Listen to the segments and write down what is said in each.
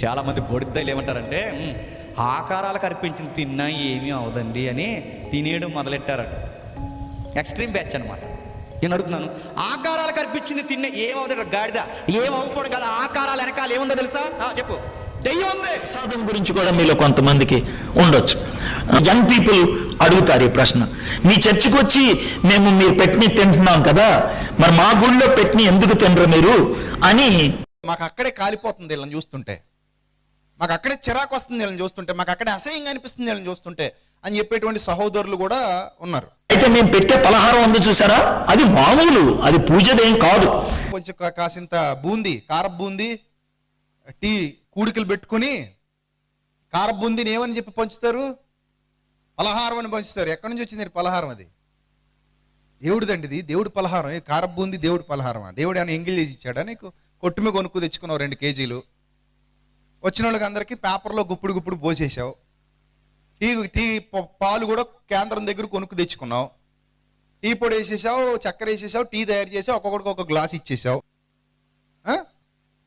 చాలామంది బొడిద్దలు ఏమంటారంటే "ఉమ్, ఆకారాలకు అర్పించిన తిన్నా ఏమీ అవదండి అని తినేయడం మొదలెట్టారట. ఎక్స్ట్రీమ్ బ్యాచ్ అనమాట నేను అడుగుతున్నాను ఆకారాలకు అర్పించింది తిన్న ఏమవుతుంది గాడిద? ఏమవ్వకూడదు కదా ఆకారాలు వెనకాల ఏముందో తెలుసా? చెప్పు. దెయ్యం ఉంది. ప్రసాదం గురించి కూడా మీలో కొంతమందికి ఉండొచ్చు. యంగ్ పీపుల్ అడుగుతారు ఈ ప్రశ్న. మీ చర్చికి వచ్చి మేము మీరు పెట్టిని తింటున్నాం కదా మరి మా గుళ్ళో పెట్టిని ఎందుకు తినరు మీరు? అని మాకు అక్కడే కాలిపోతుంది వీళ్ళని చూస్తుంటే. మాకు అక్కడే చిరాకు వస్తుంది వీళ్ళని చూస్తుంటే మాకు అక్కడే అసహ్యంగా అనిపిస్తుంది వీళ్ళని చూస్తుంటే అని చెప్పేటువంటి సహోదరులు కూడా ఉన్నారు. అయితే మేము పెట్టే పలహారం ఉంది చూసారా? అది మామూలు అది పూజదేం కాదు. కొంచెం కాసింత బూందీ కార బూందీ టీ కూడికలు పెట్టుకొని కార బూందీని ఏమని చెప్పి పంచుతారు? పలహారం అని పంచుతారు. ఎక్కడి నుంచి వచ్చింది పలహారం అది? దేవుడిదండి ఇది దేవుడి పలహారం. కార బూందీ దేవుడి పలహారమా? దేవుడు ఏమైనా ఎంగిల్ ఇచ్చాడా? నీకు కొట్టు మీద కొనుక్కు తెచ్చుకున్నావు రెండు కేజీలు. వచ్చిన వాళ్ళకి అందరికీ పేపర్లో గుప్పుడు గుప్పుడు పోసేసావు టీ టీ ప- పాలు కూడా కేంద్రం దగ్గర కొనుక్కు తెచ్చుకున్నావు. టీ పొడి వేసేసావు చక్కెర వేసేసావు టీ తయారు చేసావు ఒక్కొక్కడికి ఒక గ్లాస్ ఇచ్చేసావు.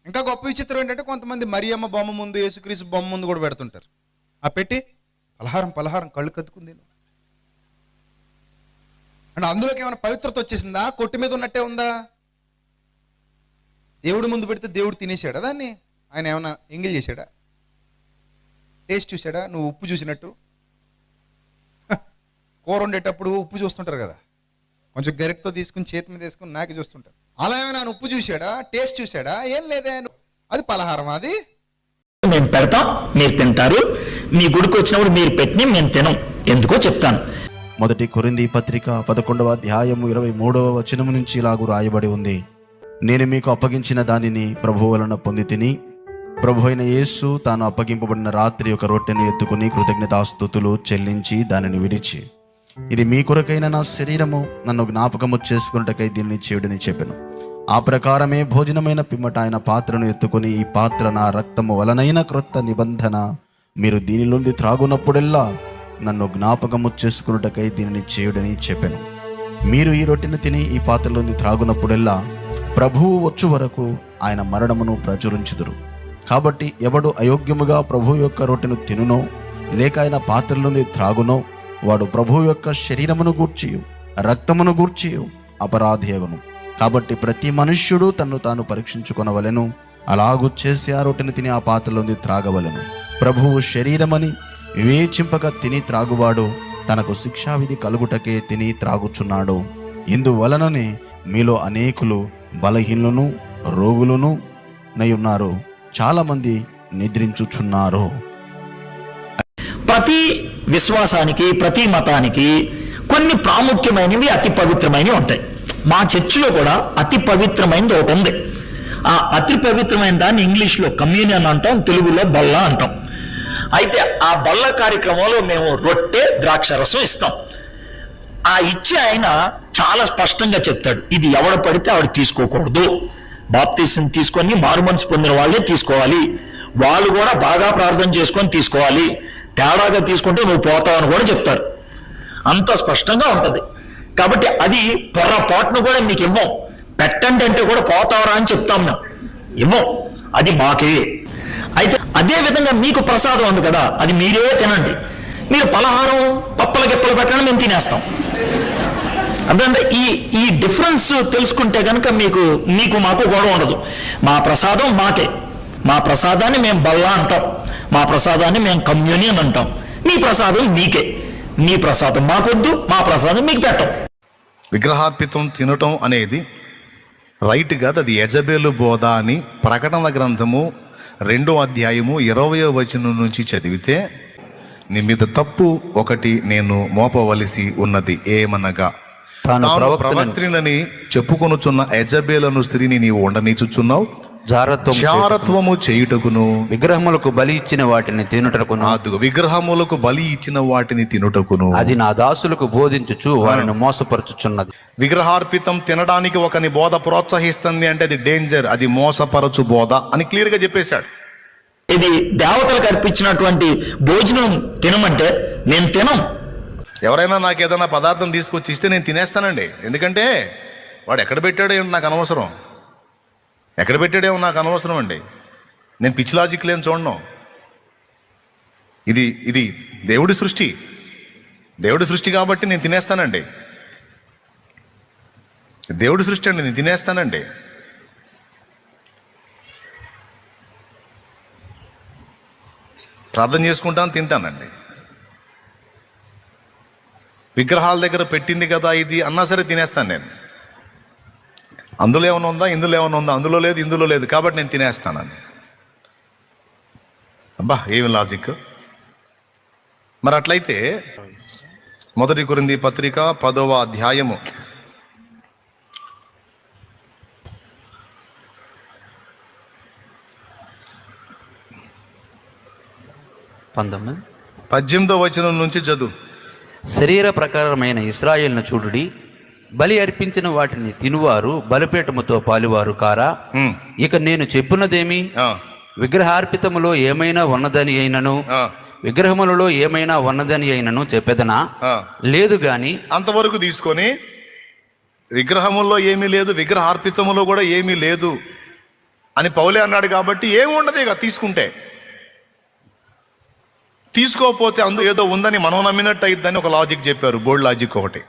ఇంకా గొప్ప విచిత్రం ఏంటంటే కొంతమంది మరియమ్మ బొమ్మ ముందు యేసుక్రీస్తు బొమ్మ ముందు కూడా పెడుతుంటారు. ఆ పెట్టి పలహారం పలహారం కళ్ళు కత్తుకుంది అంటే అందులోకి ఏమైనా పవిత్రత వచ్చేసిందా? కొట్టు మీద ఉన్నట్టే ఉందా? దేవుడి ముందు పెడితే దేవుడు తినేసాడా దాన్ని? ఆయన ఏమైనా ఎంగిల్ చేశాడా? టేస్ట్ చూసాడా నువ్వు ఉప్పు చూసినట్టు. కూర వండేటప్పుడు ఉప్పు చూస్తుంటారు కదా. కొంచెం గరిటతో తీసుకుని చేతి మీద వేసుకుని నాకి చూస్తుంటారు. అలా ఏమైనా ఉప్పు చూశాడా? టేస్ట్ చూశాడా? ఏం లేదే అది పలహారం అది? మేము పెడతాం మీరు తింటారు. మీ గుడికి వచ్చినప్పుడు మీరు పెట్టిని మేము తినం. ఎందుకో చెప్తాను. మొదటి కొరింది పత్రిక పదకొండవ అధ్యాయము ఇరవై మూడవ వచనము నుంచి ఇలాగు రాయబడి ఉంది. నేను మీకు అప్పగించిన దానిని ప్రభు వలన పొంది తిని ప్రభు అయిన యేసు తాను అప్పగింపబడిన రాత్రి ఒక రొట్టెను ఎత్తుకుని కృతజ్ఞతాస్తుతులు చెల్లించి దానిని విరిచి ఇది మీ కొరకైన నా శరీరము నన్ను జ్ఞాపకము చేసుకున్నటకై దీనిని చేయుడని చెప్పాను. ఆ ప్రకారమే భోజనమైన పిమ్మట ఆయన పాత్రను ఎత్తుకుని ఈ పాత్ర నా రక్తము వలనైన క్రొత్త నిబంధన. మీరు దీని నుండి త్రాగునప్పుడెల్లా నన్ను జ్ఞాపకము చేసుకున్నటకై దీనిని చేయుడని చెప్పాను. మీరు ఈ రొట్టెను తిని ఈ పాత్రలోని త్రాగునప్పుడెల్లా ప్రభువు వచ్చు వరకు ఆయన మరణమును ప్రచురించుదురు. కాబట్టి ఎవడు అయోగ్యముగా ప్రభు యొక్క రొట్టెను తినునో లేక ఆయన పాత్రలోని త్రాగునో వాడు ప్రభు యొక్క శరీరమును గూర్చి రక్తమును గూర్చి అపరాధేయును కాబట్టి ప్రతి మనుష్యుడు తన్ను తాను పరీక్షించుకొనవలెను అలాగు చేసి ఆ రొట్టెను తిని ఆ పాత్రలోని త్రాగవలెను. ప్రభువు శరీరమని వివేచింపక తిని త్రాగువాడు తనకు శిక్షావిధి కలుగుటకే తిని త్రాగుచున్నాడు. ఇందువలననే మీలో అనేకులు బలహీనులను రోగులను నై ఉన్నారు చాలామంది నిద్రించుచున్నారు. ప్రతి విశ్వాసానికి ప్రతి మతానికి కొన్ని ప్రాముఖ్యమైనవి అతి పవిత్రమైనవి ఉంటాయి. మా చర్చిలో కూడా అతి పవిత్రమైనది ఒకటి ఉంది. ఆ అతి పవిత్రమైన దాన్ని ఇంగ్లీష్లో కమ్యూనియన్ అంటాం తెలుగులో బల్ల అంటాం. అయితే ఆ బల్ల కార్యక్రమంలో మేము రొట్టె ద్రాక్ష రసం ఇస్తాం. ఆ ఇచ్చే ఆయన చాలా స్పష్టంగా చెప్తాడు. ఇది ఎవడ పడితే ఆవిడ తీసుకోకూడదు. బాప్తీసం తీసుకొని మారుమనసు పొందిన వాళ్ళే తీసుకోవాలి. వాళ్ళు కూడా బాగా ప్రార్థన చేసుకొని తీసుకోవాలి. తేడాగా తీసుకుంటే నువ్వు పోతావు అని కూడా చెప్తారు. అంత స్పష్టంగా ఉంటుంది. కాబట్టి అది పొరపాటును కూడా మీకు ఇవ్వం. పెట్టండి అంటే కూడా పోతావరా అని చెప్తాం మేము. ఇవ్వం. అది మాకే. అయితే అదే విధంగా మీకు ప్రసాదం ఉంది కదా అది మీరే తినండి. మీరు పలహారం పప్పల గిప్పలు పెట్టడం మేము తినేస్తాం. అర్థంటే ఈ ఈ డిఫరెన్స్ తెలుసుకుంటే కనుక మీకు మీకు మాకు గొడవ ఉండదు. మా ప్రసాదం మాకే. మా ప్రసాదాన్ని మేము బల్లా అంటాం. మా ప్రసాదాన్ని మేము కమ్యూనియన్ అంటాం. మీ ప్రసాదం మీకే. మీ ప్రసాదం మాకొద్దు మా ప్రసాదం మీకు పెట్టం. విగ్రహార్పితం తినటం అనేది రైట్ కాదు అది యజబేలు బోధ అని ప్రకటన గ్రంథము రెండో అధ్యాయము ఇరవయో వచనం నుంచి చదివితే నీ మీద తప్పు ఒకటి నేను మోపవలసి ఉన్నది ఏమనగా? తాను తాను ప్రవక్తనని- చెప్పుకొనుచున్న యజబేలను స్త్రీని నీవు ఉండనీచుచున్నావు? జారత్వం చారత్వము చేయుటకును. విగ్రహములకు బలి ఇచ్చిన వాటిని తినుటకును. విగ్రహములకు బలి ఇచ్చిన వాటిని తినుటకును. అది నా దాసులకు బోధించుచు వారిని మోసపరచుచున్నది. విగ్రహార్పితం తినడానికి ఒకని బోధ ప్రోత్సహిస్తుంది అంటే అది డేంజర్ అది మోసపరచు బోధ అని క్లియర్గా చెప్పేశాడు. ఇది దేవతలకు అర్పించినటువంటి భోజనం తినమంటే నేను తినం. ఎవరైనా నాకు ఏదైనా పదార్థం తీసుకొచ్చి ఇస్తే నేను తినేస్తానండి. ఎందుకంటే వాడు ఎక్కడ పెట్టాడో ఏమో నాకు అనవసరం. ఎక్కడ పెట్టాడేమో నాకు అనవసరం అండి. నేను పిచ్చి లాజిక్ లేని చూడను. ఇది ఇది దేవుడి సృష్టి. దేవుడి సృష్టి కాబట్టి నేను తినేస్తానండి. దేవుడి సృష్టి అండి నేను తినేస్తానండి. ప్రార్థన చేసుకుంటాను తింటానండి. విగ్రహాల దగ్గర పెట్టింది కదా ఇది అన్నా సరే తినేస్తాను నేను. అందులో ఏమైనా ఉందా? ఇందులో ఏమైనా ఉందా? అందులో లేదు ఇందులో లేదు. కాబట్టి నేను తినేస్తానని అబ్బా ఏమి లాజిక్ మరి అట్లయితే మొదటి కొరింది పత్రిక పదవ అధ్యాయము. పంతొమ్మిది. పద్దెనిమిదో వచనం నుంచి చదువు. శరీర ప్రకారమైన ఇస్రాయేల్ను చూడుడి. బలి అర్పించిన వాటిని తినువారు బలిపీఠముతో పాలువారు కారా? ఇక నేను చెప్పున్నదేమి? ఆ, విగ్రహార్పితములో ఏమైనా ఉన్నదని అయినను? విగ్రహములలో ఏమైనా ఉన్నదని అయినను చెప్పేదనా. లేదు గాని అంతవరకు తీసుకొని విగ్రహముల్లో ఏమీ లేదు విగ్రహార్పితములో కూడా ఏమీ లేదు అని పౌలే అన్నాడు కాబట్టి ఏమి ఉండదు ఇక తీసుకుంటే. తీసుకోకపోతే అందు ఏదో ఉందని మనం నమ్మినట్టు అయిద్దని ఒక లాజిక్ చెప్పారు. బోర్డ్ లాజిక్ ఒకటి.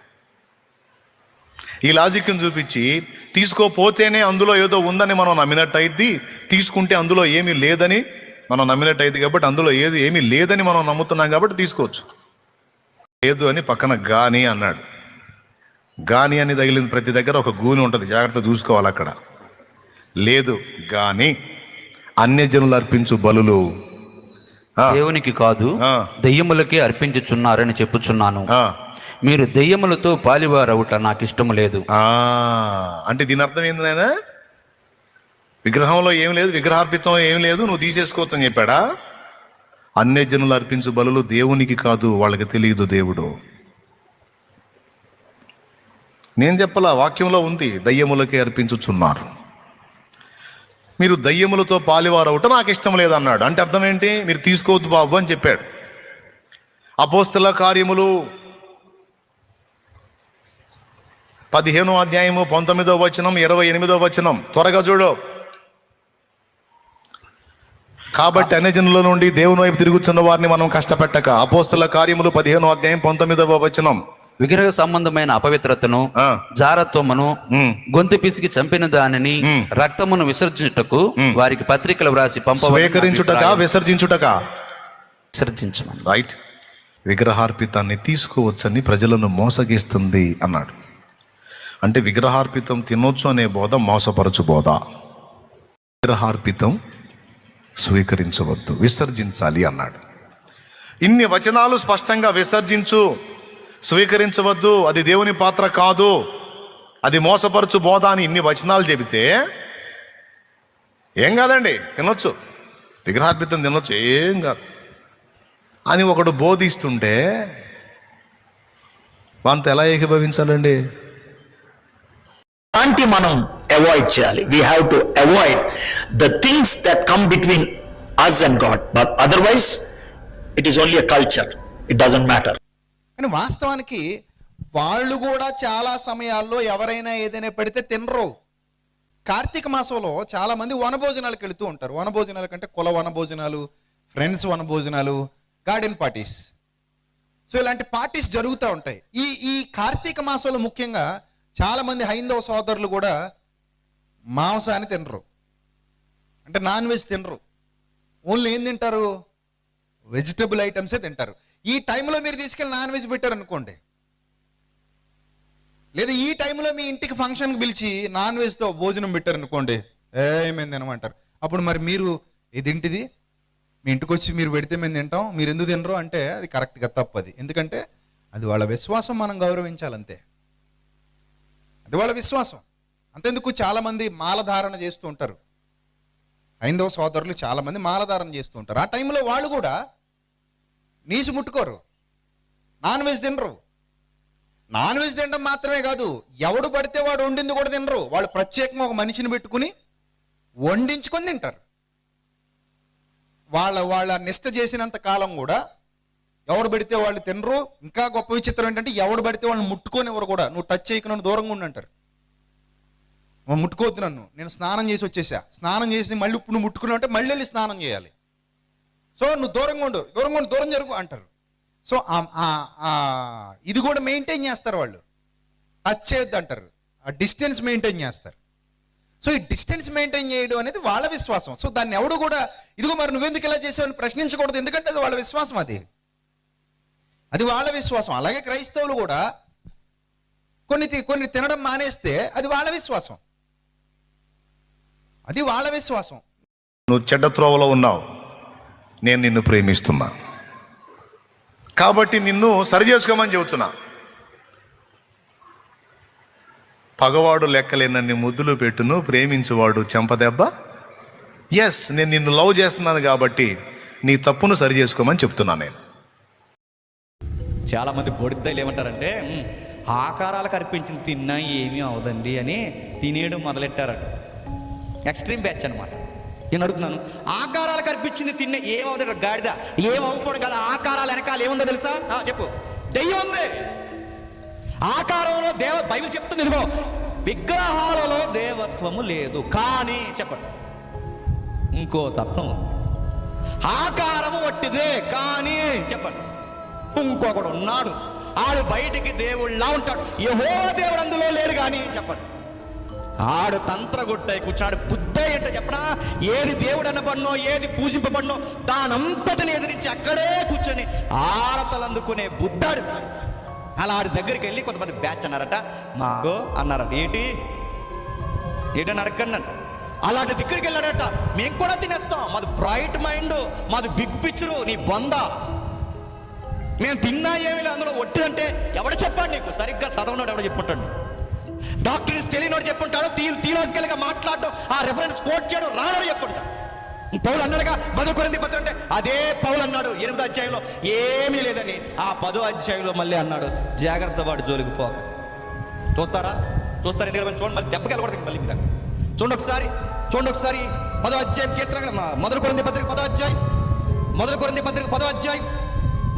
ఈ లాజిక్ని చూపించి తీసుకోపోతేనే అందులో ఏదో ఉందని మనం నమ్మినట్టు అయిద్ది తీసుకుంటే అందులో ఏమీ లేదని మనం నమ్మినట్టు అయింది కాబట్టి అందులో ఏది ఏమీ లేదని మనం నమ్ముతున్నాం కాబట్టి తీసుకోవచ్చు. లేదు అని పక్కన గాని అన్నాడు. గాని అని తగిలింది ప్రతి దగ్గర ఒక గూని ఉంటుంది. జాగ్రత్త చూసుకోవాలి అక్కడ. లేదు గాని అన్యజనులు అర్పించు బలులు. దేవునికి కాదు. దెయ్యములకే అర్పించుచున్నారని చెప్పుచున్నాను. మీరు దెయ్యములతో పాలివారవుట నాకు ఇష్టము లేదు అంటే దీని అర్థం ఏంది నాయనా? విగ్రహంలో ఏం లేదు విగ్రహార్పితం ఏం లేదు నువ్వు తీసేసుకోవచ్చు అని చెప్పాడా? అన్యజనులు అర్పించు బలులు దేవునికి కాదు వాళ్ళకి తెలియదు దేవుడు. నేను చెప్పలా వాక్యంలో ఉంది దయ్యములకే అర్పించుచున్నారు. మీరు దయ్యములతో పాలివారవుట నాకు ఇష్టం లేదన్నాడు. అంటే అర్థం ఏంటి? మీరు తీసుకోవద్దు బాబు అని చెప్పాడు. అపోస్తల కార్యములు పదిహేనో అధ్యాయము పంతొమ్మిదో వచనం ఇరవై ఎనిమిదో వచనం. త్వరగా చూడు. కాబట్టి అన్యజనుల నుండి దేవుని వైపు తిరుగుతున్న వారిని మనం కష్టపెట్టక. అపోస్తల కార్యములు పదిహేనో అధ్యాయం పంతొమ్మిదవ వచనం. విగ్రహ సంబంధమైన అపవిత్రతను. జారత్వమును. గొంతు పిసికి చంపిన దానిని. రక్తమును విసర్జించుటకు వారికి పత్రికలు వ్రాసి అభిప్రాయం. విసర్జించుటక? విసర్జించమని. రైట్ విగ్రహార్పితాన్ని తీసుకోవచ్చని ప్రజలను మోసగిస్తుంది అన్నాడు. అంటే విగ్రహార్పితం తినొచ్చు అనే బోధ మోసపరచు బోధ. విగ్రహార్పితం స్వీకరించవద్దు విసర్జించాలి అన్నాడు. ఇన్ని వచనాలు స్పష్టంగా విసర్జించు. స్వీకరించవద్దు. అది దేవుని పాత్ర కాదు. అది మోసపరచు బోధ అని ఇన్ని వచనాలు చెబితే ఏం కాదండి? తినొచ్చు. విగ్రహార్పితం తినొచ్చు. ఏం కాదు. అని ఒకడు బోధిస్తుంటే వాంత ఎలా ఏకీభవించాలండి? అలాంటి మనం అవాయిడ్ చేయాలి. We have to avoid the things that come between us and God but otherwise it is only a culture it doesn't matter కానీ వాస్తవానికి వాళ్ళు కూడా చాలా సమయాల్లో ఎవరైనా ఏదైనా పెడితే తినరు. కార్తీక మాసంలో చాలా మంది వనభోజనాలకు వెళుతూ ఉంటారు. వనభోజనాల కంటే కుల వనభోజనాలు ఫ్రెండ్స్ వనభోజనాలు గార్డెన్ పార్టీస్. సో ఇలాంటి పార్టీస్ జరుగుతూ ఉంటాయి. ఈ ఈ కార్తీక మాసంలో ముఖ్యంగా చాలా మంది హైందవ సోదరులు కూడా మాంసాన్ని తినరు. అంటే నాన్ వెజ్ తినరు. ఓన్లీ ఏం తింటారు? వెజిటబుల్ ఐటమ్సే తింటారు. ఈ టైంలో మీరు తీసుకెళ్ళి నాన్ వెజ్ పెట్టారు అనుకోండి లేదా ఈ టైంలో మీ ఇంటికి ఫంక్షన్కి పిలిచి నాన్ వెజ్తో భోజనం పెట్టారు అనుకోండి ఏమైంది తినమంటారు అప్పుడు మరి మీరు ఇదేంటిది? మీ ఇంటికి వచ్చి మీరు పెడితే మేము తింటాం మీరు ఎందుకు తినరు అంటే అది కరెక్ట్గా తప్పది ఎందుకంటే అది వాళ్ళ విశ్వాసం మనం గౌరవించాలంతే. అది వాళ్ళ విశ్వాసం. అంతెందుకు చాలామంది మాలధారణ చేస్తూ ఉంటారు. హైందవ సోదరులు చాలామంది మాలధారణ చేస్తూ ఉంటారు. ఆ టైంలో వాళ్ళు కూడా నీసు ముట్టుకోరు. నాన్ వెజ్ తినరు. నాన్ వెజ్ తినడం మాత్రమే కాదు ఎవడు పడితే వాడు వండింది కూడా తినరు. వాళ్ళు ప్రత్యేకంగా ఒక మనిషిని పెట్టుకుని వండించుకొని తింటారు. వాళ్ళ వాళ్ళ నిష్ట చేసినంత కాలం కూడా ఎవడు పడితే వాళ్ళు తినరు. ఇంకా గొప్ప విచిత్రం ఏంటంటే ఎవడు పడితే వాళ్ళని ముట్టుకొని ఎవరు కూడా నువ్వు టచ్ చేయకుండా దూరంగా ఉండి అంటారు. ముట్టుకోవద్దు నన్ను. నేను స్నానం చేసి వచ్చేసా. స్నానం చేసి మళ్ళీ ఇప్పుడు నువ్వు ముట్టుకున్నావు అంటే మళ్ళీ వెళ్ళి స్నానం చేయాలి. సో నువ్వు దూరంగా ఉండు దూరంగా ఉండు దూరం జరుగు అంటారు. సో ఆ- ఆ- ఇది కూడా మెయింటైన్ చేస్తారు వాళ్ళు. టచ్ చేయొద్దు అంటారు. ఆ డిస్టెన్స్ మెయింటైన్ చేస్తారు. సో ఈ డిస్టెన్స్ మెయింటైన్ చేయడం అనేది వాళ్ళ విశ్వాసం. సో దాన్ని ఎవడు కూడా ఇదిగో మరి నువ్వెందుకు ఇలా చేసావని ప్రశ్నించకూడదు ఎందుకంటే అది వాళ్ళ విశ్వాసం అది. అది వాళ్ళ విశ్వాసం. అలాగే క్రైస్తవులు కూడా కొన్ని కొన్ని తినడం మానేస్తే అది వాళ్ళ విశ్వాసం. అది వాళ్ళ విశ్వాసం. నువ్వు చెడ్డ త్రోవలో ఉన్నావు. నేను నిన్ను ప్రేమిస్తున్నా. కాబట్టి నిన్ను సరి చేసుకోమని చెబుతున్నా. పగవాడు లెక్కలేనన్ని ముద్దులు పెట్టును ప్రేమించువాడు చెంపదెబ్బ? ఎస్ నేను నిన్ను లవ్ చేస్తున్నాను కాబట్టి నీ తప్పును సరి చేసుకోమని చెప్తున్నా నేను. చాలా మంది బొడిద్దలు ఏమంటారంటే ఆకారాలు ఆకారాలకు అర్పించిన తిన్నా ఏమీ అవదండి అని తినేయడం మొదలెట్టారట. ఎక్స్ట్రీమ్ బ్యాచ్ అనమాట నేను అడుగుతున్నాను. ఆకారాలకు కనిపించింది తిన్న ఏమవుతాడు గాడిద. ఏమవుకోడు కదా? ఆకారాలు వెనకాల ఏముందో తెలుసా? చెప్పు. దెయ్యం ఉంది. ఆకారంలో దేవ బైబిల్ చెప్తుంది ఇదిగో. విగ్రహాలలో దేవత్వము లేదు. కానీ చెప్పండి. ఇంకో తత్వం ఉంది. ఆకారము వట్టిదే కానీ చెప్పండి. ఇంకొకడు ఉన్నాడు. ఆడు బయటికి దేవుళ్ళ ఉంటాడు. యహో దేవుడు అందులో లేడు కానీ చెప్పండి. ఆడు తంత్రగుట్టై కూర్చున్నాడు బుద్ధయ్య అంటే చెప్పనా? ఏది దేవుడు అనబడినో ఏది పూజింపబడినో దానంతటిని ఎదిరించి అక్కడే కూర్చొని ఆరతలు అందుకునే బుద్ధాడు. అలా ఆడి దగ్గరికి వెళ్ళి కొంతమంది బ్యాచ్ అన్నారట. మాగో అన్నారట. ఏంటి? ఏంటని అడగండి అలాంటి దగ్గరికి వెళ్ళాడట. మేము కూడా తినేస్తాం. మాది బ్రైట్ మైండ్ మాది బిగ్ పిక్చరు నీ బొంద మేము తిన్నా ఏమీ లేదు. అందులో ఒట్టిదంటే ఎవడ చెప్పాడు నీకు? సరిగ్గా చదవనాడు ఎవడ చెప్పుంటాడు. డాక్టర్స్ తెలియనోడు చెప్పుంటాడు తీ థియలాజికల్గా మాట్లాడడం ఆ రెఫరెన్స్ కోట్ చేయడం రానోడు చెప్పుంటాడు. పౌలు అన్నాడుగా మొదలు కొరింది పత్రం అంటే అదే పౌలు అన్నాడు ఎనిమిదో అధ్యాయంలో. ఏమీ లేదని ఆ పదో అధ్యాయంలో మళ్ళీ అన్నాడు జాగ్రత్త వాడు జోలికి పోక. చూస్తారా? చూస్తారా? ఎందుకంటే చూడండి మళ్ళీ దెబ్బకి వెళ్ళకూడదు మళ్ళీ మీరు. చూడండి ఒకసారి చూడండి ఒకసారి పదో అధ్యాయం కీర్తన మొదలు కొరింది పత్రిక పదో అధ్యాయం. మొదలు కొరింది పత్రిక పదో అధ్యాయం.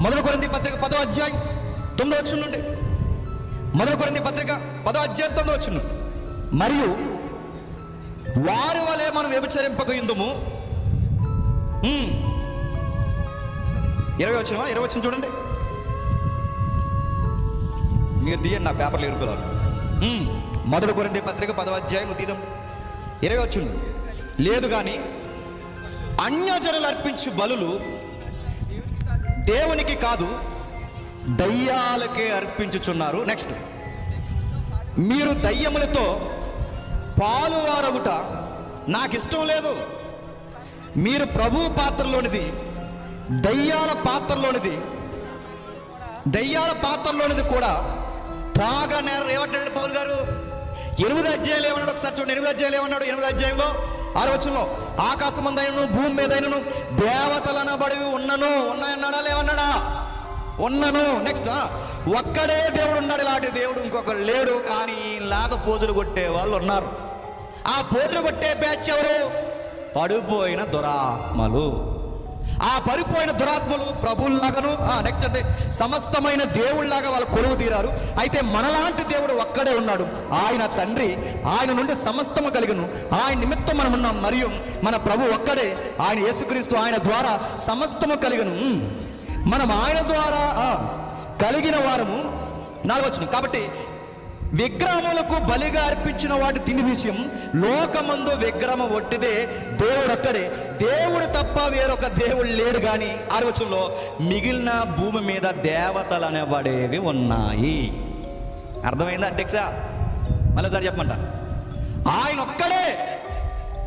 మొదలు కొరింది పత్రిక పదో అధ్యాయం. తొమ్మిదో వచ్చి నుండి. మొదలు కొరింది పత్రిక పదో అధ్యాయంతో తొమ్మిదో మరియు వారి వలె మనం వ్యభిచరింపక ఇందుము. ఇరవై వచ్చినవా ఇరవై వచ్చిన చూడండి. మీరు తీయండి నా పేపర్లు ఎరుకులాలు మొదలు కొరింది పత్రిక పదవ అధ్యాయం తీద్దాం ఇరవై వచ్చింది లేదు కానీ అన్యజనులు అర్పించు బలులు దేవునికి కాదు దయ్యాలకే అర్పించుచున్నారు. నెక్స్ట్ మీరు దయ్యములతో పాలువారగుట నాకు ఇష్టం లేదు. మీరు ప్రభు పాత్రలోనిది దయ్యాల పాత్రలోనిది దయ్యాల పాత్రలోనిది కూడా త్రాగా నేర. ఏమంటాడు పౌలు గారు? ఎనిమిది అధ్యాయులు ఏమన్నాడు? ఒకసారి చూడండి. ఎనిమిది అధ్యాయులు ఏమన్నాడు? ఎనిమిది అధ్యాయంలో ఆరోచనలో ఆకాశమందైనను ఆకాశం అందైనను భూమి మీదైనను దేవతలనబడివి ఉన్నను. ఉన్నాయన్నాడా? లేవన్నాడా? ఉన్నను. నెక్స్ట్ ఒక్కడే దేవుడు ఉన్నాడు. ఇలాంటి దేవుడు ఇంకొకరు లేడు. కానీ ఈయనలాగా పోజులు కొట్టే వాళ్ళు ఉన్నారు. ఆ పోజులు కొట్టే బ్యాచ్ ఎవరు? పడిపోయిన దురాత్మలు. ఆ పడిపోయిన దురాత్మలు ప్రభుల్లాగాను నెక్స్ట్ అంటే సమస్తమైన దేవుళ్ళలాగా వాళ్ళు కొలువు తీరారు. అయితే మనలాంటి దేవుడు ఒక్కడే ఉన్నాడు. ఆయన తండ్రి ఆయన నుండి సమస్తము కలిగను. ఆయన నిమిత్తం మనం ఉన్నాం మరియు మన ప్రభు ఒక్కడే. ఆయన యేసుక్రీస్తు ఆయన ద్వారా సమస్తము కలిగను. మనం ఆయన ద్వారా కలిగిన వారము నాలుగొచ్చును. కాబట్టి విగ్రహములకు బలిగా అర్పించిన వాటి తిని విషయం లోకమందు విగ్రహం ఒట్టిదే దేవుడు అక్కడే దేవుడు తప్ప వేరొక దేవుడు లేడు కానీ ఆరోచనలో మిగిలిన భూమి మీద దేవతలు అనేవాడేవి ఉన్నాయి. అర్థమైందా అధ్యక్ష? మళ్ళీ సార్ చెప్పమంటారు ఆయన ఒక్కడే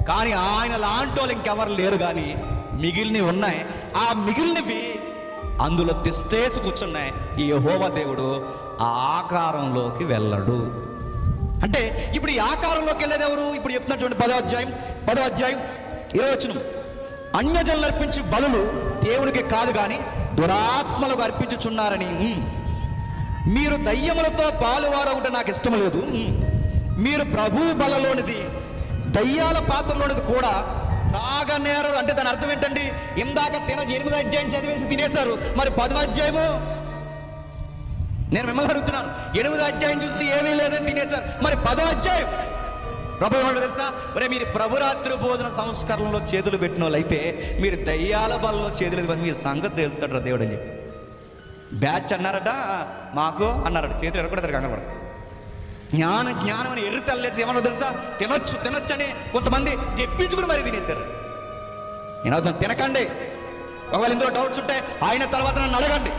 కానీ ఆయన లాంటి వాళ్ళు ఇంకెవరు లేరు కానీ మిగిలినవి ఉన్నాయి. ఆ మిగిలినవి అందులో తిష్టేసి కూర్చున్నాయి. ఈ యెహోవా దేవుడు ఆ ఆకారంలోకి వెళ్ళడు. అంటే ఇప్పుడు ఈ ఆకారంలోకి వెళ్ళేది ఎవరు? ఇప్పుడు చెప్తున్నారు చూడండి పదో అధ్యాయం పదో అధ్యాయం ఇరవై వచ్చిన అన్యజనులు అర్పించి బలులు దేవునికి కాదు కానీ దురాత్మలకు అర్పించుచున్నారని. మీరు దయ్యములతో పాలువారవుట నాకు ఇష్టం లేదు. మీరు ప్రభు బలలోనిది దయ్యాల పాత్రలోనిది కూడా త్రాగనేరు అంటే దాని అర్థం ఏంటండి? ఇందాక తిన ఎనిమిది అధ్యాయం చదివేసి తినేశారు. మరి పదో అధ్యాయము? నేను మిమ్మల్ని అడుగుతున్నాను. ఎనిమిది అధ్యాయం చూసి ఏమీ లేదని తినేశారు. మరి పదో అధ్యాయం? ప్రభు ఏమంటాడు తెలుసా? మరి మీరు ప్రభురాత్రి భోజన సంస్కరణలో చేతులు పెట్టిన వాళ్ళైతే మీరు దయ్యాల బలలో చేతులు మీ సంగతి తెలుతాడు దేవుడు అని చెప్పి. బ్యాచ్ అన్నారట మాకు అన్నారట. చేతులు ఎరగొడతారు కంగారు జ్ఞానం జ్ఞానం అని ఎర్రి తల్లేసి ఏమన్నా తెలుసా? తినొచ్చు తినొచ్చు అని కొంతమంది తెప్పించుకుని మరి తినేశారు. నేను తినకండి. ఒకవేళ ఇందులో డౌట్స్ ఉంటే ఆయన తర్వాత నన్ను అడగండి.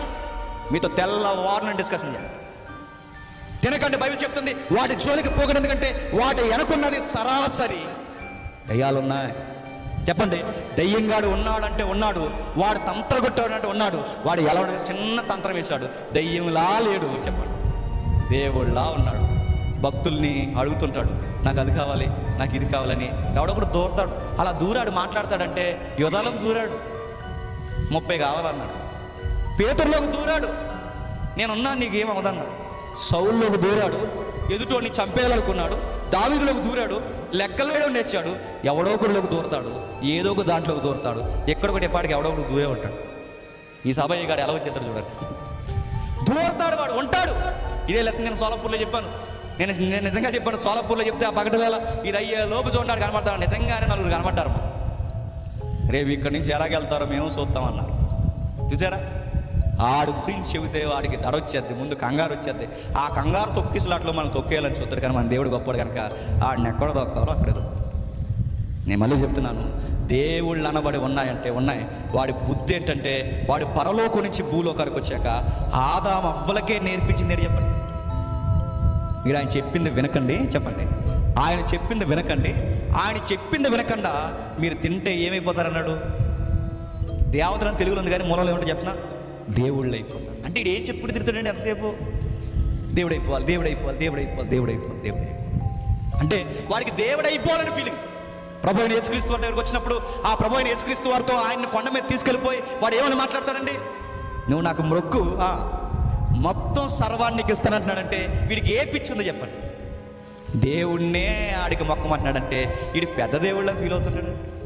మీతో తెల్లవారున డిస్కషన్ చేస్తాను తినకండి బైబిల్ చెప్తుంది వాటి జోలికి పోకడం ఎందుకంటే వాటి వెనకున్నది సరాసరి. దయ్యాలున్నాయి. చెప్పండి దయ్యంగాడు ఉన్నాడంటే ఉన్నాడు వాడు తంత్రగొట్టాడంటే ఉన్నాడు వాడు ఎలా చిన్న తంత్రం వేశాడు దయ్యంలా లేడు చెప్పండి. దేవుళ్ళా ఉన్నాడు. భక్తుల్ని అడుగుతుంటాడు నాకు అది కావాలి నాకు ఇది కావాలని. ఎవడొకడు దూరతాడు. అలా దూరాడు మాట్లాడతాడంటే యుధాలకు దూరాడు. ముప్పై కావాలన్నాడు. పేతుర్లోకి దూరాడు. నేనున్నా నీకేం అవదన్నాడు సౌల్లోకి దూరాడు. ఎదుటోని చంపేయాలనుకున్నాడు. దావిదులోకి దూరాడు. లెక్కలు వేయడం నేర్చాడు. ఎవడో ఒకటిలోకి దూరతాడు. ఏదో ఒక దాంట్లోకి దూరతాడు. ఎక్కడొకటి ఎప్పటికి ఎవడో ఒకటి దూరే ఉంటాడు. ఈ సభ గాడు ఎలా వచ్చేస్తాడు చూడండి. దూరతాడు వాడు ఉంటాడు. ఇదే లెసన్ నేను సోలాపూర్లో చెప్పాను. నేను నేను నిజంగా చెప్పాను సోలపూర్లో చెప్తే ఆ పగటి వేళ ఇది అయ్యే లోపు చూడడానికి కనబడతాడు నిజంగానే నలుగురు కనబడ్డారు రేపు ఇక్కడి నుంచి ఎలాగెళ్తారో మేము చూస్తామన్నారు చూసారా? ఆడు గురించి చెబితే వాడికి దడ వచ్చేద్ది ముందు కంగారు వచ్చేద్ది ఆ కంగారు తొక్కిసలాట్లో మనం తొక్కేయాలని చూస్తాడు కానీ మన దేవుడు గొప్పడు కనుక ఆడిని ఎక్కడ తొక్కాలో అక్కడే నేను మళ్ళీ చెప్తున్నాను దేవుళ్ళు అనబడి ఉన్నాయంటే ఉన్నాయి. వాడి బుద్ధి ఏంటంటే వాడి పరలోకం నుంచి భూలోకానికి వచ్చాక ఆదాం అవ్వలకే నేర్పించింది చెప్పండి. మీరు ఆయన చెప్పింది వినకండి చెప్పండి. ఆయన చెప్పింది వినకండి. ఆయన చెప్పింది వినకుండా మీరు తింటే ఏమైపోతారు అన్నాడు? దేవతలను తెలుగులో ఉంది కానీ మూలలో ఏమంటే చెప్పిన? దేవుళ్ళు అయిపోతారు అంటే ఇడు ఏం చెప్పుడు తిరుగుతాడండి ఎంతసేపు? దేవుడు అయిపోవాలి దేవుడు అయిపోవాలి దేవుడు అయిపోవాలి దేవుడు అయిపోవాలి దేవుడు అయిపోవాలి అంటే వారికి దేవుడు అయిపోవాలని ఫీలింగ్ ప్రభు అయిన యేసుక్రీస్తు వారి దగ్గరికి వచ్చినప్పుడు ఆ ప్రభు అయిన యేసుక్రీస్తు వారితో ఆయన కొండ మీద తీసుకెళ్ళిపోయి వాడు ఏమని మాట్లాడతాడండి? నువ్వు నాకు మొక్కు మొత్తం సర్వాన్ని ఇస్తానంటున్నాడంటే వీడికి ఏ పిచ్చిందో చెప్పండి. దేవుణ్ణే ఆడికి మొక్కమంటున్నాడంటే వీడు పెద్ద దేవుళ్ళ ఫీల్ అవుతున్నాడు.